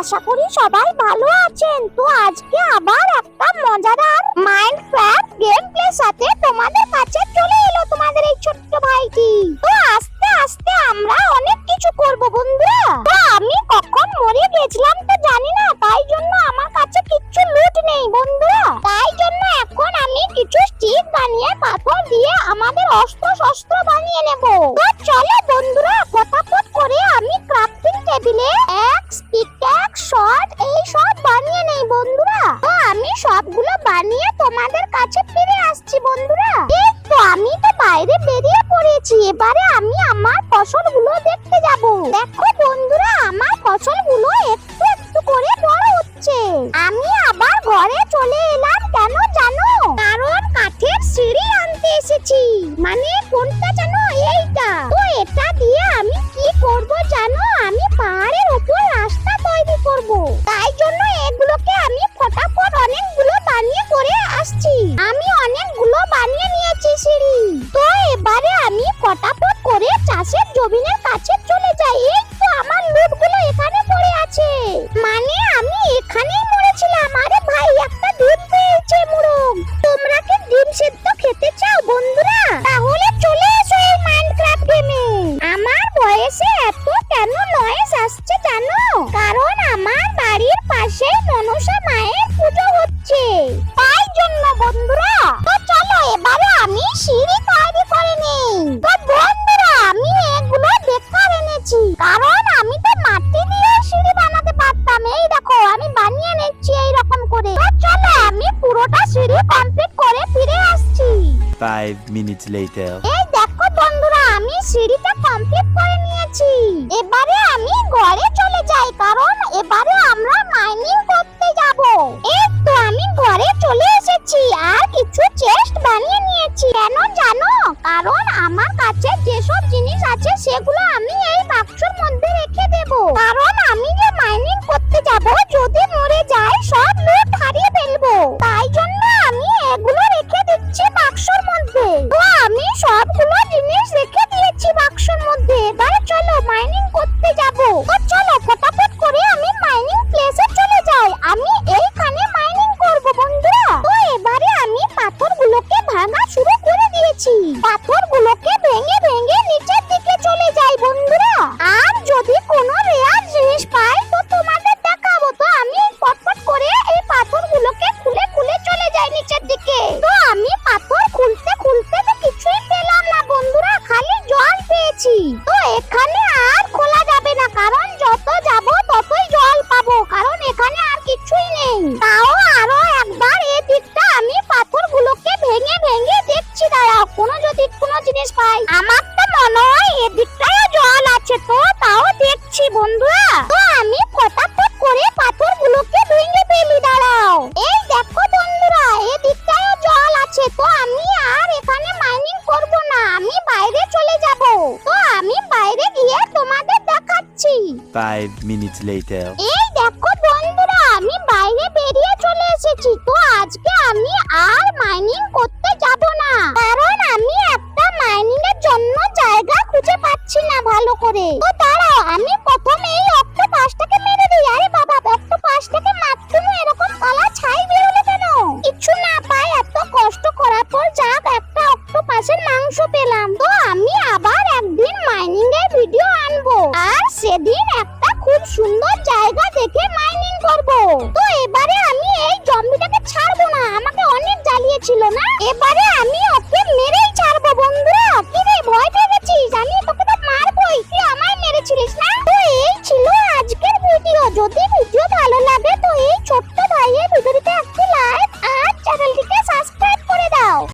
আশা করি সবাই ভালো আছেন। তো আজকে আবার একটা মজাদার মাইন্ড ক্রাফট গেম প্লে সাথে তোমাদের কাছে চলে এলো তোমাদের এই ছোট্ট ভাইটি। তো আস্তে আস্তে আমরা অনেক কিছু করব বন্ধুরা। তো আমি কখন মরে গেছিলাম তো জানি না, তাই জন্য আমার কাছে কিচ্ছু লুট নেই বন্ধুরা। তাই জন্য এখন আমি কিছু স্টিক বানিয়ে, পাথর দিয়ে আমাদের অস্ত্র শস্ত্র বানিয়ে নেব। তো চলো বন্ধুরা ফটাফট করে আমি ক্রাফটিং টেবিলে এক্স পিকঅ্যাক শর্ট এই সব বানিয়ে নেই বন্ধুরা। আমি সবগুলো বানিয়ে তোমাদের কাছে ফিরে আসছি বন্ধুরা। তো, আমি তো বাইরে বেরিয়ে পড়েছি। এবারে আমি আমার ফসলগুলো দেখতে যাব। দেখো বন্ধুরা, আমার ফসলগুলো একটু একটু করে বড় হচ্ছে। আমি আবার ঘরে চলে এলাম কেন জানো? কারণ কাঠের সিঁড়ি আনতে এসেছি। মানে কোনটা কারণ আমার বাড়ির পাশে মনসা মায়ের পুজো হচ্ছে। তাই জন্য বন্ধুরা তো চলো এবারে আমি সিঁড়ি তৈরি করে নেই। তো বন্ধুরা আমি এগুলো বেকার এনেছি। কারণ আমি তো মাটি দিয়ে সিঁড়ি বানাতে পারতাম। এই দেখো আমি বানিয়ে নিচ্ছি এই রকম করে। তো চলো আমি পুরোটা সিঁড়ি কমপ্লিট করে ফিরে আসছি। Five minutes later. এই আমি সিঁড়িটা কমপ্লিট করে নিয়েছি। এবারে আমি ঘরে চলে যাই, কারণ এবারে আমরা মাইনিং করতে যাব। এই তো আমি ঘরে চলে এসেছি, আর কিছু চেস্ট বানিয়ে নিয়েছি। কেন জানো? কারণ আমার কাছে যেসব জিনিস আছে, সেগুলো আমি এই বাক্সের মধ্যে রেখে দেব। কারণ দিয়েছি যদি কোনো জিনিস পাই। আমার তো মনে হয় এদিকটায় জল আছে তো তাও দেখছি বন্ধুরা। তো আমি ফটাফট করে পাথরগুলোকে ভেঙে ফেলি দাঁড়াও। এই দেখো বন্ধুরা এদিকটায় জল আছে তো আমি আর এখানে মাইনিং করব না আমি বাইরে চলে যাব। তো আমি বাইরে গিয়ে তোমাদের দেখাচ্ছি। Five minutes later. এই দেখো বন্ধুরা আমি বাইরে বেরিয়ে চলে এসেছি। তো আজকে আমি আর মাইনিং করতে যাব না ভালো করে। তো দাঁড়াও, আমি প্রথমে এই অক্ষ পাঁচটাকে মেরে দিই। আরে বাবা, একটু পাঁচটাকে মারতে না এরকম কলা ছাই বেরোলে কেন? কিছু না পাই, এত কষ্ট করার পর যাক, একটা অক্ষ পাশের মাংস পেলাম। তো আমি আবার একদিন মাইনিং এর ভিডিও আনব। আর সেদিন একটা খুব সুন্দর জায়গা দেখে মাইনিং করব। তো এবারে আমি এই জম্বিটাকে ছাড়বো না, আমাকে অনেক জ্বালিয়েছিল না? এবারে